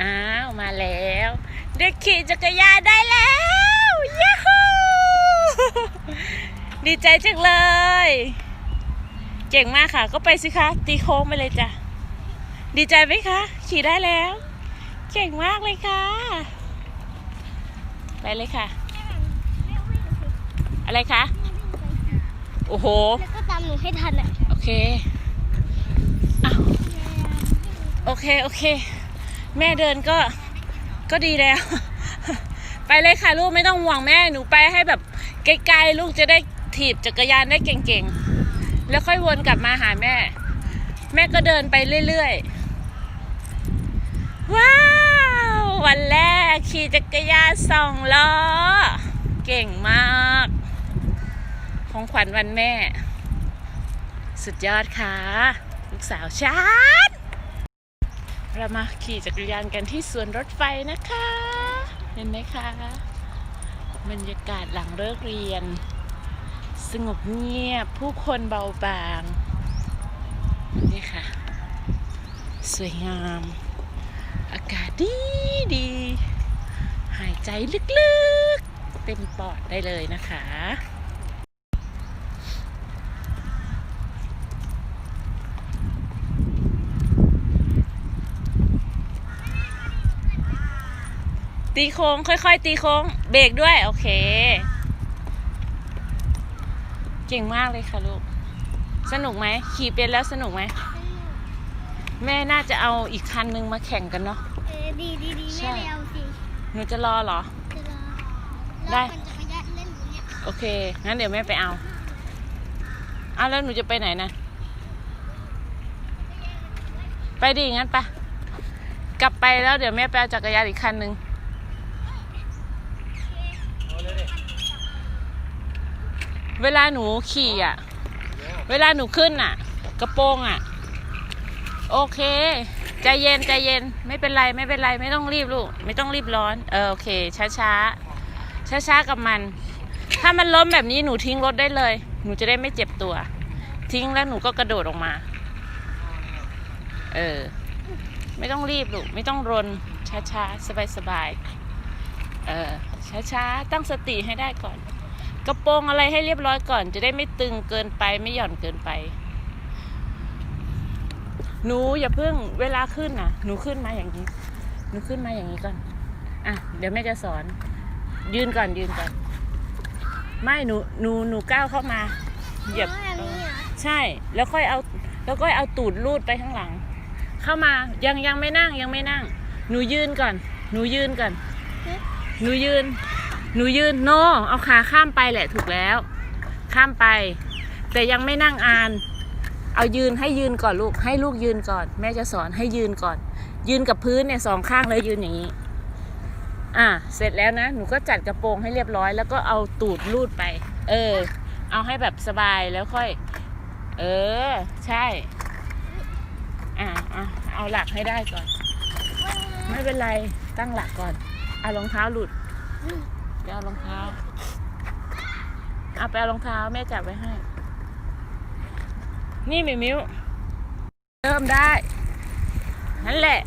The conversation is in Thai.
อ้าวมาแล้วเด็กขี่จักรยานได้แล้วยูฮูดีใจจังเลย เก่งมากค่ะ ก็ไปสิคะ ตีโค้งไปเลยจ้ะ ดีใจไหมคะ ขี่ได้แล้ว เก่งมากเลยค่ะ ไปเลยค่ะ อะไรคะ โอ้โห แล้วก็ตามหนูให้ทันอะ โอเคอ้าวโอเค โอเค แม่เดินก็ก็ดีแล้ว ไปเลยค่ะลูกไม่ต้องห่วงแม่หนูไปให้แบบไกลๆลูกจะได้ถีบจักรยานได้เก่งๆ แล้วค่อยวนกลับมาหาแม่ แม่ก็เดินไปเรื่อยๆ ว้าว วันแรกขี่จักรยานสองล้อ เก่งมาก ของขวัญวันแม่ สุดยอดค่ะ ลูกสาวฉัน เรามาขี่จักรยานกันที่สวนรถไฟนะคะ เห็นไหมคะบรรยากาศหลังเลิกเรียน สงบเงียบผู้คนเบาบางนี่ค่ะ สวยงาม อากาศดีดี หายใจลึกๆ เต็มปอดได้เลยนะคะ ตีโค้งค่อยๆ ตีโค้ง เบรกด้วย โอเค เก่งมากเลยค่ะลูก สนุกไหม ขี่เป็นแล้วสนุกไหม แม่น่าจะเอาอีกคันนึงมาแข่งกันเนาะ เออดีดีดีใช่แม่ไปเอาสิหนูจะรอเหรอ จะรอได้รอปั่นจักรยานเล่นอยู่เนี่ยโอเค งั้นเดี๋ยวแม่ไปเอาเอาแล้วหนูจะไปไหนนะ ไปดิงั้นไปะกลับไปแล้วเดี๋ยวแม่ไปเอาจักรยานอีกคันหนึ่ง เวลาหนูขี่อะ เวลาหนูขึ้นอะ กระโปรงอะ โอเค ใจเย็นใจเย็น ไม่เป็นไรไม่เป็นไรไม่ต้องรีบลูก ไม่ต้องรีบร้อน เออโอเค ช้าช้าช้าช้าๆกับมัน ถ้ามันล้มแบบนี้หนูทิ้งรถได้เลย หนูจะได้ไม่เจ็บตัว ทิ้งแล้วหนูก็กระโดดออกมา เออ ไม่ต้องรีบลูก ไม่ต้องรน ช้าช้าสบายสบายๆ เออช้าช้าๆ ตั้งสติให้ได้ก่อน กระโปรงอะไรให้เรียบร้อยก่อน จะได้ไม่ตึงเกินไปไม่หย่อนเกินไป หนูอย่าเพิ่งเวลาขึ้นน่ะหนูขึ้นมาอย่างนี้ หนูขึ้นมาอย่างนี้ก่อน อะ เดี๋ยวแม่จะสอน ยืนก่อนยืนก่อน ไม่หนูหนูหนูก้าวเข้ามา เหยียบอ๋อแบบนี้เหรอใช่ แล้วค่อยเอา แล้วก็เอาตูดลูดไปข้างหลัง เข้ามา ยังยังไม่นั่งยังไม่นั่ง หนูยืนก่อน หนูยืนก่อน หนูยืน หนูยืนโนเอาขาข้ามไปแหละถูกแล้ว ข้ามไป แต่ยังไม่นั่งอ่าน เอายืนให้ยืนก่อนลูก ให้ลูกยืนก่อน แม่จะสอนให้ยืนก่อน ยืนกับพื้นเนี่ยสองข้างเลยยืนอย่างนี้ อะเสร็จแล้วนะ หนูก็จัดกระโปรงให้เรียบร้อย แล้วก็เอาตูดลูดไป เออ เอาให้แบบสบายแล้วค่อย เออ ใช่ อะอะเอาหลักให้ได้ก่อน ไม่เป็นไรตั้งหลักก่อน เอารองเท้าหลุดไปเอารองเท้าเอาไปเอารองเท้าแม่จับไว้ให้ นี่มิวมิวเริ่มได้ นั่นแหละ